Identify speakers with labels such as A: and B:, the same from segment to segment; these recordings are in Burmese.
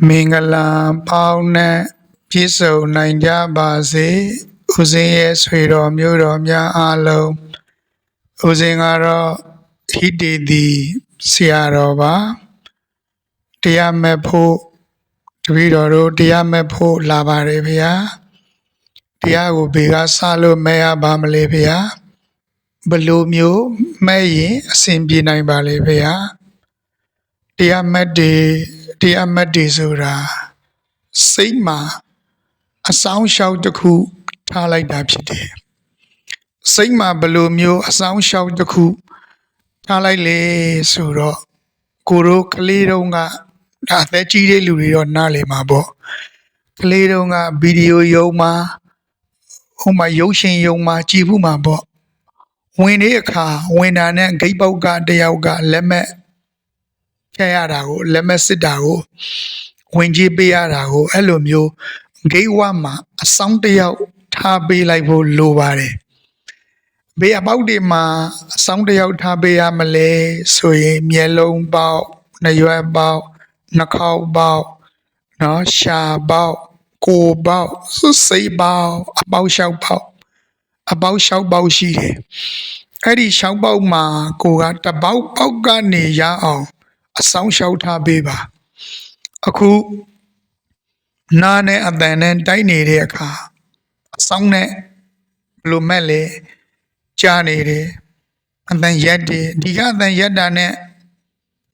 A: မင်္ဂလာပေါင်းနဲ့ပြည့်စုံနိုင်ကြပါစေဦးဇင်းရဲ့ဆွေတော်မျိုးတော်များအားလုံးဦးဇင်းကတော့ဟိတေတီဆရာတော်ပါတရားမဲ့ဖို့တပည့်တော်တို့တရားမဲ့ဖို့လာပါတယ်ဗျာတရားကိုဘေကစလို့မဲ့ရပါမလဲဗျာဘယ်လိုမျိုးမဲ့ရင်အဆင်ပြေနိုင်ပါလဲဗျာတရားမတ် တွေတရားမတ်တွေဆိုတာစိတ်မှာအဆောင်ရှောက်တစ်ခုထားလိုက်တာဖြစ်တယ်စိတ်မှာဘယ်လိုမျိုးအဆောင်ရှောက်တစ်ခုထားလိုက်လေဆိုတော့ကိုရိုကလေးတုန်းကဒါအသက်ကြီးတဲ့လူတွေတော့နားလည်မှာပေါ့ကလေးတုန်းကဗီဒီယိုယုံမှာဟိုမှာရုပ်ရှင်ယုံမှာကြည်ဘူးမှာပေါ့ဝင်တဲ့အခါဝင်တာနဲ့ဂိတ်ပေါက်ကတယောက်ကလက်မဲ့ ဖြတ်ရတာကိုလက်မစစ်တာကိုဝင်ကြီးပေးရတာကိုအဲ့လိုမျိုးဂိတ်ဝမှာအဆောင်တစ်ယောက်ထားပေးလိုက်ဖို့လိုပါတယ်ဘေးအပေါက်တွေမှာအဆောင်တစ်ယောက်ထားပေးရမလဲဆိုရင်မျက်လုံးပေါက်နှရွက်ပေါက်နှာခေါင်းပေါက်နော်ရှာပေါက်ကိုယ်ပေါက်စိတ်ပေါက်အပေါက်လျှောက်ပေါက်အပေါက်လျှောက်ပေါက်ရှိတယ်အဲ့ဒီရှောက်ပေါက်မှာကိုကတပေါက်ပေါက်ကနေရအောင် အဆောင်လျှောက်ထားပေးပါအခုနာနဲ့အတန်နဲ့တိုက်နေတဲ့အခါအဆောင်နဲ့ဘယ်လိုမဲ့လဲကြားနေတယ်အတန်ရက်တယ်ဒီကအတန်ရက်တာနဲ့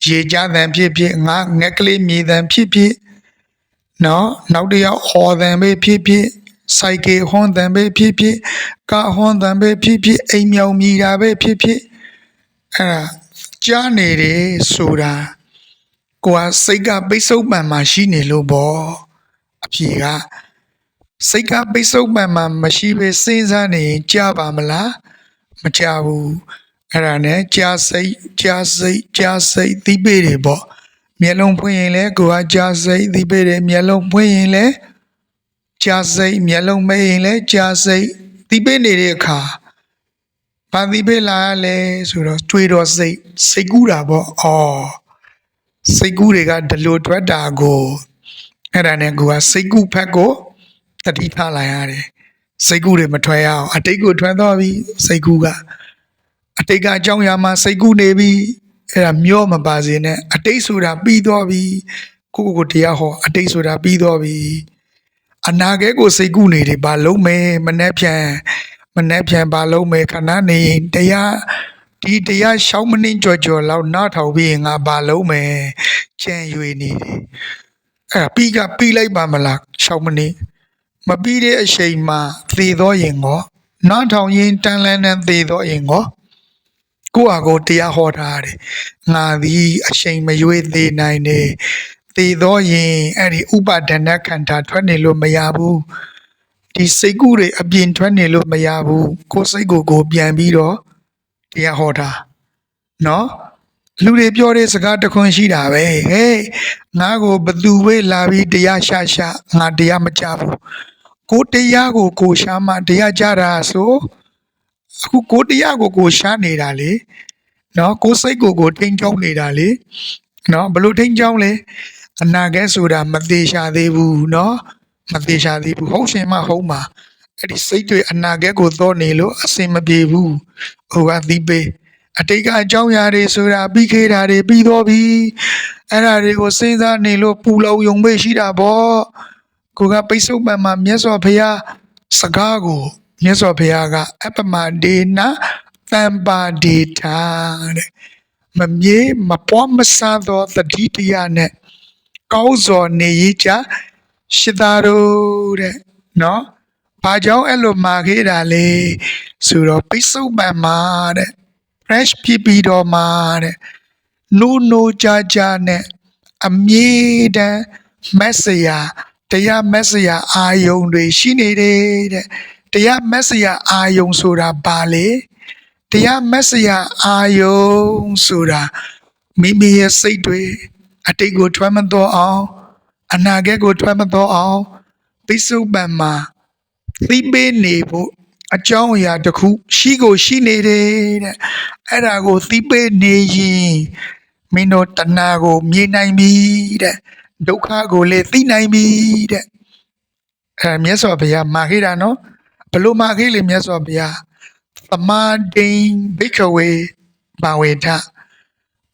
A: ရေကြတန်ဖြစ်ဖြစ်ငါငက်ကလေးမြေတန်ဖြစ်ဖြစ်နော်နောက်တစ်ယောက်ဟော်တန်ပဲဖြစ်ဖြစ်စိုက်ကေဟွန်တန်ပဲဖြစ်ဖြစ်ကာဟွန်တန်ပဲဖြစ်ဖြစ်အိမ်မြောင်မြည်တာပဲဖြစ်ဖြစ်အဲ့ဒါ ကြားနေတယ်ဆိုတာကိုကစိတ်ကပိတ်ဆို့ပံမှာရှိနေလို့ပေါ့အဖြေကစိတ်ကပိတ်ဆို့ပံမှာမရှိဘဲစဉ်းစားနေရင်ကြာပါမလားမကြာဘူးအဲ့ဒါနဲ့ကြာစိတ်ကြာစိတ်ကြာစိတ်သီးပေတွေပေါ့မျက်လုံးဖွင့်ရင်လည်းကိုကကြာစိတ်သီးပေတယ်မျက်လုံးဖွင့်ရင်လည်းကြာစိတ်မျက်လုံးမဲရင်လည်းကြာစိတ်သီးပေနေတဲ့အခါ ဘာသီးပေလာလဲဆိုတော့တွေးတော့စိတ်စိတ်ကူးတာပေါ့အော်စိတ်ကူးတွေကဒလိုထွက်တာကိုအဲ့ဒါနဲ့ကိုကစိတ်ကူးဖက်ကိုတတိထားလိုက်ရတယ်စိတ်ကူးတွေမထွက်ရအောင်အတိတ်ကိုထွက်သွားပြီစိတ်ကူးကအတိတ်ကအကြောင်းအရာမှာစိတ်ကူးနေပြီအဲ့ဒါမျောမပါစေနဲ့အတိတ်ဆိုတာပြီးသွားပြီကိုကိုကိုတရားဟောအတိတ်ဆိုတာပြီးသွားပြီအနာဂတ်ကိုစိတ်ကူးနေတယ်ဘာလုံးမဲမနှက်ပြန် မနှက်ပြန်ဘာလုံးမဲခဏနေရင်တရားဒီတရားရှောင်းမနှင်းကြော်ကြော်လောက်နားထောင်ပြီးရင်ငါဘာလုံးမဲချမ်းရွေနေတယ်အဲ့ဒါပြီးကပြီးလိုက်ပါမလားရှောင်းမနှင်းမပြီးတဲ့အချိန်မှာသေတော့ရင်ကောနားထောင်ရင်တန်လန်းနဲ့သေတော့ရင်ကောကိုယ့်ဟာကိုယ်တရားဟောထားတယ်ငါသည်အချိန်မရွေးသေးနိုင်တယ်သေတော့ရင်အဲ့ဒီဥပါဒณะခန္ဓာထွက်နေလို့မရဘူး ဒီစိတ်ကူးတွေအပြင်ထွက်နေလို့မရဘူးကိုယ်စိတ်ကိုယ်ကိုပြန်ပြီးတော့တရားဟောတာနော်လူတွေပြောတဲ့စကားတစ်ခွန်းရှိတာပဲဟေးငါကိုဘသူဝေးလာပြီးတရားရှာရှာငါတရားမကြဘူးကိုတရားကိုကိုရှာမှတရားကြတာဆိုအခုကိုတရားကိုကိုရှာနေတာလေနော်ကိုစိတ်ကိုကိုထိန်ချောင်းနေတာလေနော်ဘလို့ထိန်ချောင်းလဲအနာဂတ်ဆိုတာမသေးရှာသေးဘူးနော် မသေးရှာသေးဘူးဟုတ်ရှင်မဟုတ်မှာအဲ့ဒီစိတ်တွေအနာဂတ်ကိုသောနေလို့အစင်မပြေဘူးဟိုကသီးပေးအတိတ်ကအကြောင်းအရာတွေဆိုတာပြီးခဲ့တာတွေပြီးတော့ပြီအဲ့ဒါတွေကိုစဉ်းစားနေလို့ပူလောင်ယုံမေ့ရှိတာပေါ့ကိုကပိတ်ဆုပ်ပံမှာမြတ်စွာဘုရားစကားကိုမြတ်စွာဘုရားကအပမဒေနာတံပါဒေတာတဲ့မမြေးမပွားမဆန်းသောတတိတရားနဲ့ကောင်းစွာနေရကြ ရှိသားတို့တဲ့နော်ဘာကြောင့်အဲ့လိုမာခဲ့တာလဲဆိုတော့ပိတ်ဆုပ်ပံမှာတဲ့ fresh ဖြစ်ပြီးတော့မှတဲ့နိုးနိုးကြကြနဲ့အမြဲတမ်းမက်ဆေယာတရားမက်ဆေယာအာယုံတွေရှိနေတယ်တဲ့တရားမက်ဆေယာအာယုံဆိုတာဘာလဲတရားမက်ဆေယာအာယုံဆိုတာမိမိရဲ့စိတ်တွေအတိတ်ကိုထွက်မတော်အောင် အနာဂတ်ကိုထွက်မတော်အောင်ပိစုပံမှာသိပေးနေဖို့အကြောင်းအရာတစ်ခုရှိကိုရှိနေတယ်တဲ့အဲ့ဒါကိုသိပေးနေရင်မင်းတို့တဏှာကိုမြင်နိုင်ပြီတဲ့ဒုက္ခကိုလည်းသိနိုင်ပြီတဲ့အဲမြတ်စွာဘုရားမှာခဲ့တာနော်ဘလို့မှာခဲ့လေမြတ်စွာဘုရားသမာဓိန်ဘိက္ခဝေဘာဝေထ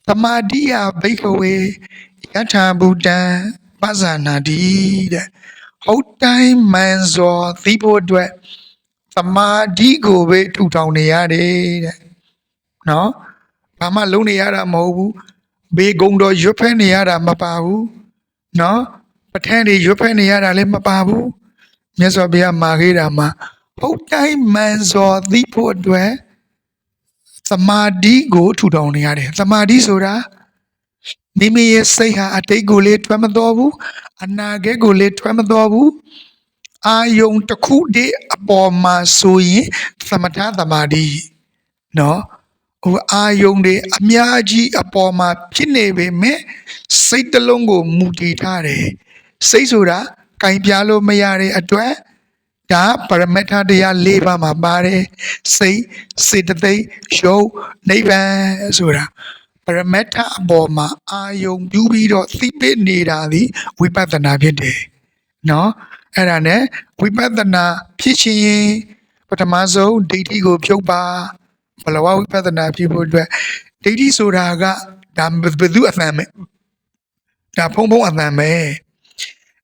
A: သမာဓိယဘိက္ခဝေယထာဘူတံ ပဇာနာတိတဲ့ဟုတ်တိုင်းမှန်စွာသိဖို့အတွက်သမာဓိကိုပဲထူထောင်နေရတယ်တဲ့နော်ဘာမှလုံးနေရတာမဟုတ်ဘူးဘေကုံတော်ရွတ်ဖဲနေရတာမပါဘူးနော်ပထန်းတွေရွတ်ဖက်နေရတာလည်းမပါဘူးမြတ်စွာဘုရားမှာခဲ့တာမှာဟုတ်တိုင်းမှန်စွာသိဖို့အတွက်သမာဓိကိုထူထောင်နေရတယ်သမာဓိဆိုတာ မိမိရဲ့စိတ်ဟာအတိတ်ကိုလည်းထွက်မတော်ဘူးအနာဂတ်ကိုလည်းထွက်မတော်ဘူးအာယုံတစ်ခုတည်းအပေါ်မှာဆိုရင်သမထသမာဓိနော်ဟိုအာယုံတွေအများကြီးအပေါ်မှာဖြစ်နေပေမဲ့စိတ်တစ်လုံးကိုမူတည်ထားတယ်စိတ်ဆိုတာကင်ပြားလို့မရတဲ့အတွက်ဒါပရမတ္ထတရား၄ပါးမှာပါတယ်စိတ်စေတသိက်ယုတ်နိဗ္ဗာန်ဆိုတာ ပရမတ္ထအပေါ်မှာအာယုံပြုပြီးတော့သိပိနေတာသည်ဝိပဿနာဖြစ်တယ်နော်အဲ့ဒါနဲ့ဝိပဿနာဖြစ်ခြင်းရင်ပထမဆုံးဒိဋ္ဌိကိုဖြုတ်ပါဘလဝဝိပဿနာဖြစ်ဖို့အတွက်ဒိဋ္ဌိဆိုတာကဒါဘယ်သူအသံမဲ့ဒါဖုံဖုံအသံပဲ